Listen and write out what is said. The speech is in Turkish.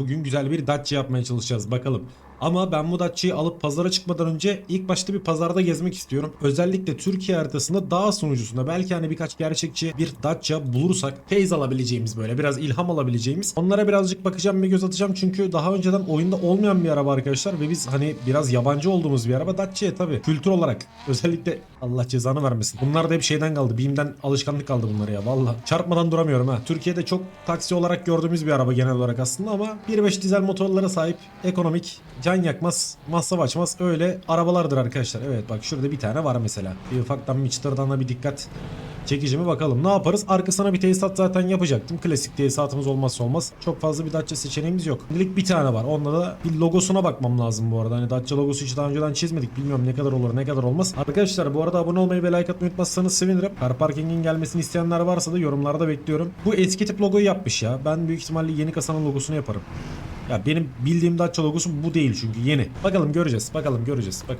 bugün güzel bir Dacia yapmaya çalışacağız bakalım. Ama ben bu Dacia'yı alıp pazara çıkmadan önce ilk başta bir pazarda gezmek istiyorum. Özellikle Türkiye haritasında dağ sunucusunda belki hani birkaç gerçekçi bir Dacia bulursak teyze alabileceğimiz böyle biraz ilham alabileceğimiz onlara birazcık bakacağım ve göz atacağım. Çünkü daha önceden oyunda olmayan bir araba arkadaşlar ve biz hani biraz yabancı olduğumuz bir araba Dacia tabi kültür olarak özellikle Allah cezanı vermesin. Bunlar da hep şeyden kaldı. Bim'den alışkanlık kaldı bunlara ya valla. Çarpmadan duramıyorum ha. Türkiye'de çok taksi olarak gördüğümüz bir araba genel olarak aslında ama 1.5 dizel motorlara sahip ekonomik can yakmaz, masraf açmaz öyle arabalardır arkadaşlar. Evet bak şurada bir tane var mesela. Bir ufaktan çıtırdan da bir dikkat çekici mi bakalım. Ne yaparız? Arkasına bir tesisat zaten yapacaktım. Klasik tesisatımız olmazsa olmaz. Çok fazla bir Dacia seçeneğimiz yok. Şimdilik bir tane var. Onda da bir logosuna bakmam lazım bu arada. Hani Dacia logosu hiç daha önceden çizmedik. Bilmiyorum ne kadar olur ne kadar olmaz. Arkadaşlar bu arada abone olmayı ve like atmayı unutmazsanız sevinirim. Car Parking'in gelmesini isteyenler varsa da yorumlarda bekliyorum. Bu eski tip logoyu yapmış ya. Ben büyük ihtimalle yeni kasanın logosunu yaparım. Ya benim bildiğim Dacia logosu bu değil çünkü yeni. Bakalım göreceğiz. Bakalım göreceğiz. Bakalım.